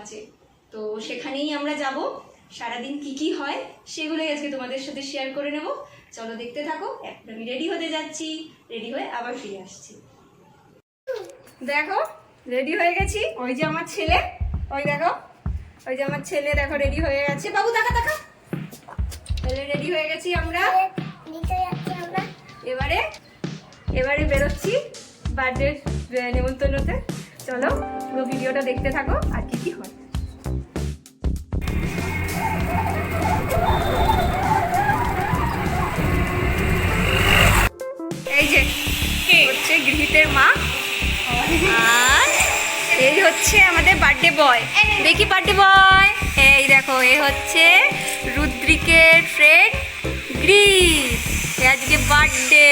আছে। তো সেখানেই আমরা যাব। সারাদিন কি কি হয় সেগুলোই আজকে তোমাদের সাথে শেয়ার করে নেব। চলো দেখতে থাকো। আমি রেডি হতে যাচ্ছি। রেডি হয়ে আবার ফিরে আসছি। দেখো রেডি হয়ে গেছি। ওই যে আমার ছেলে। ওই দেখো ওই যে আমার ছেলে দেখো রেডি হয়ে গেছে। বাবু দেখা দেখা। তাহলে রেডি হয়ে গেছি আমরা। আমরা। এবারে এবারে বেরোচ্ছি বার্থডে নেমন্তন্নতে চলো পুরো ভিডিওটা দেখতে থাকো আর কি কি হয়। এই যে হচ্ছে গৃহীতের মা। আর এই হচ্ছে আমাদের বার্থডে বয় দেখি বার্থডে বয় এই দেখো এ হচ্ছে রুদ্রিকের ফ্রেন্ড গ্রিস। আজকে বার্থডে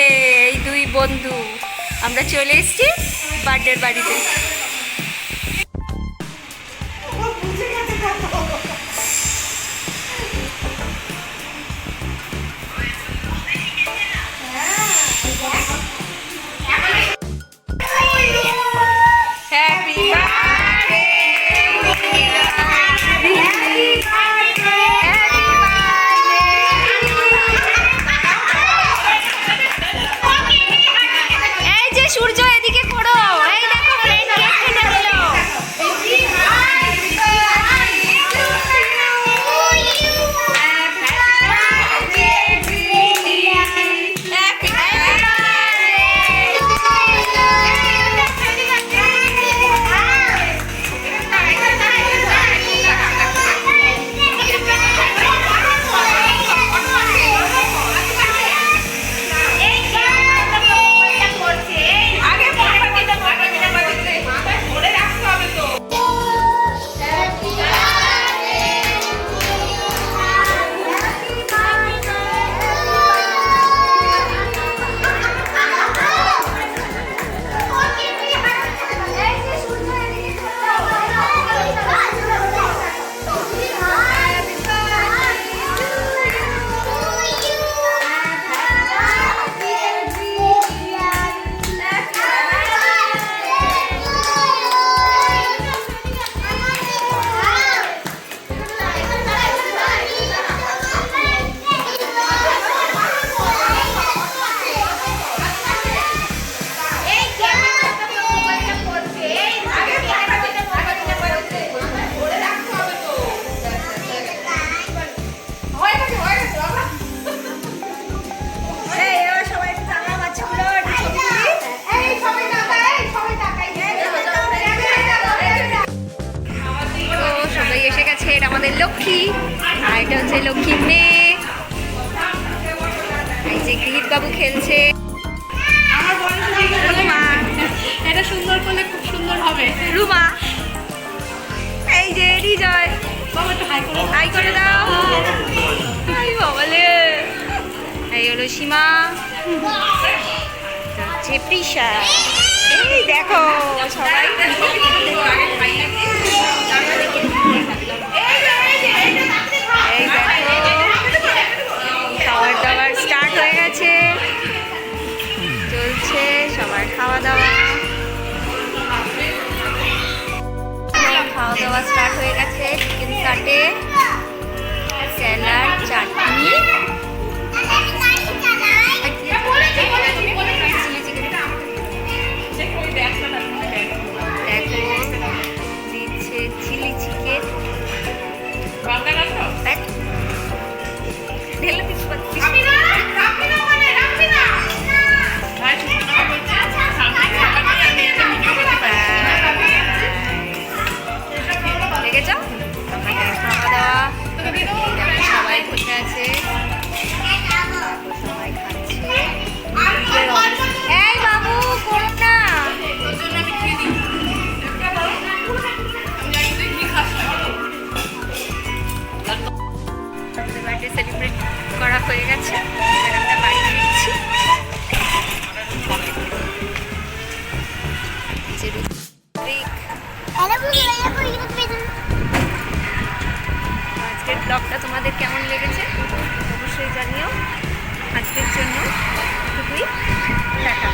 এই দুই বন্ধু। আমরা চলে এসেছি বার্থডের বাড়িতে। লক্ষ্মী আর এটা হচ্ছে লক্ষ্মীর মেয়ে। এই যে গৃহীত বাবু খেলছে এটা সুন্দর করলে খুব সুন্দর হবে। রুমা। এই যে রিজয়। বাবা একটু হাই করো হাই করে দাও। হাই বাবালে। এই হলো সীমা। হচ্ছে এই দেখো সবাই। আজকের ব্লগটা তোমাদের কেমন লেগেছে অবশ্যই জানিও। আজকের জন্য এটুকুই। টাটা।